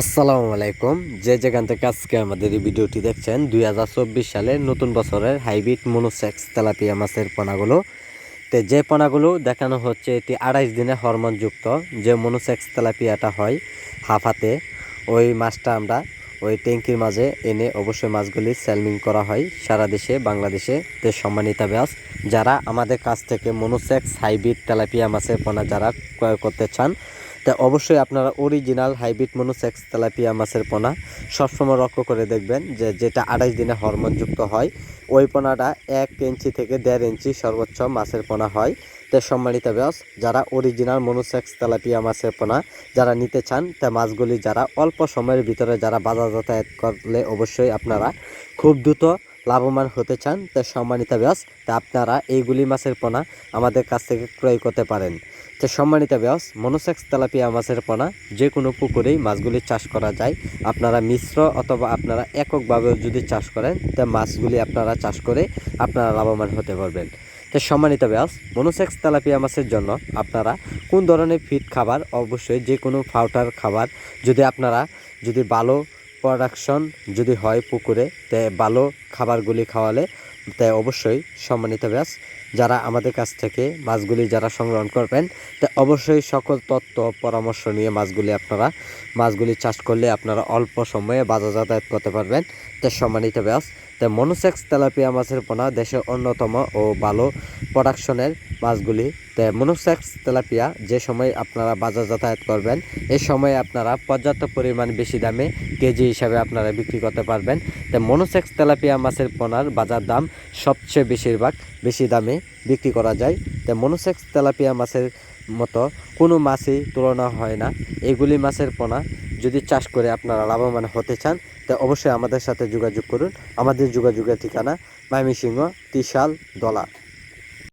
আসসালামু আলাইকুম। যে যেখান থেকে আজকে আমাদের এই ভিডিওটি দেখছেন, দুই সালের নতুন বছরের হাইব্রিড মনোসেক্স তেলাপিয়া মাছের পোনাগুলো। তো যে পোনাগুলো দেখানো হচ্ছে, এটি আড়াইশ দিনে হরমোনযুক্ত যে মনোসেক্স তেলাপিয়াটা হয় হাফাতে ওই মাছটা আমরা ওই ট্যাঙ্কির মাঝে এনে অবশ্যই মাছগুলি সেলমিং করা হয় সারা দেশে, বাংলাদেশে। তে সম্মানিত ব্যাস, যারা আমাদের কাছ থেকে মনোসেক্স হাইব্রিড তেলাপিয়া মাছের পোনা যারা ক্রয় করতে চান তা অবশ্যই আপনারা অরিজিনাল হাইব্রিড মনোসেক্স তেলাপিয়া মাছের পোনা সবসময় লক্ষ্য করে দেখবেন যে যেটা আড়াইশ দিনে হরমোনযুক্ত হয়, ওই পোনাটা এক ইঞ্চি থেকে দেড় ইঞ্চি সর্বোচ্চ মাছের পোনা হয়। তে সম্মানিত ব্যাস যারা অরিজিনাল মনোসেক্স তেলাপিয়া মাছের পোনা যারা নিতে চান, তা মাছগুলি যারা অল্প সময়ের ভিতরে যারা বাজার যাতায়াত করলে অবশ্যই আপনারা খুব দ্রুত লাভবান হতে চান। তা সম্মানিত ব্যাস তা আপনারা এইগুলি মাছের পোনা আমাদের কাছ থেকে ক্রয় করতে পারেন। তো সম্মানিত ব্যাস মনোসেক্স তেলাপিয়া মাছের পোনা যে কোনো পুকুরেই মাছগুলি চাষ করা যায়। আপনারা মিশ্র অথবা আপনারা এককভাবেও যদি চাষ করেন, তা মাছগুলি আপনারা চাষ করে আপনারা লাভবান হতে পারবেন। তো সম্মানিত ব্যাস মনোসেক্স তেলাপিয়া মাছের জন্য আপনারা কোন ধরনের ফিড খাবার? অবশ্যই যে কোনো ফাউটার খাবার। যদি আপনারা, যদি ভালো প্রোডাকশন যদি হয় পুকুরে, তে ভালো খাবারগুলি খাওয়ালে তাই অবশ্যই সম্মানিত ব্যাস যারা আমাদের কাছ থেকে মাছগুলি যারা সংগ্রহণ করবেন, তা অবশ্যই সকল তথ্য পরামর্শ নিয়ে মাছগুলি আপনারা, মাছগুলি চাষ করলে আপনারা অল্প সময়ে বাজার যাতায়াত করতে পারবেন। তা সম্মানিত ব্যাস তা মনোসেক্স তেলাপিয়া মাছের পোনা দেশের অন্যতম ও ভালো প্রোডাকশনের মাছগুলি। তাই মনোসেক্স তেলাপিয়া যে সময় আপনারা বাজার যাতায়াত করবেন এই সময়ে আপনারা পর্যাপ্ত পরিমাণ বেশি দামে কেজি হিসাবে আপনারা বিক্রি করতে পারবেন। তাই মনোসেক্স তেলাপিয়া মাছের পোনার বাজার দাম সবচেয়ে বেশিরভাগ বেশি দামে বিক্রি করা যায়। তাই মনোসেক্স তেলাপিয়া মাছের মতো কোনো মাছই তুলনা হয় না। এগুলি মাছের পোনা। যদি চাষ করে আপনারা লাভবান হতে চান, তা অবশ্যই আমাদের সাথে যোগাযোগ করুন। আমাদের যোগাযোগের ঠিকানা ময়মনসিংহ ত্রিশাল, দলা।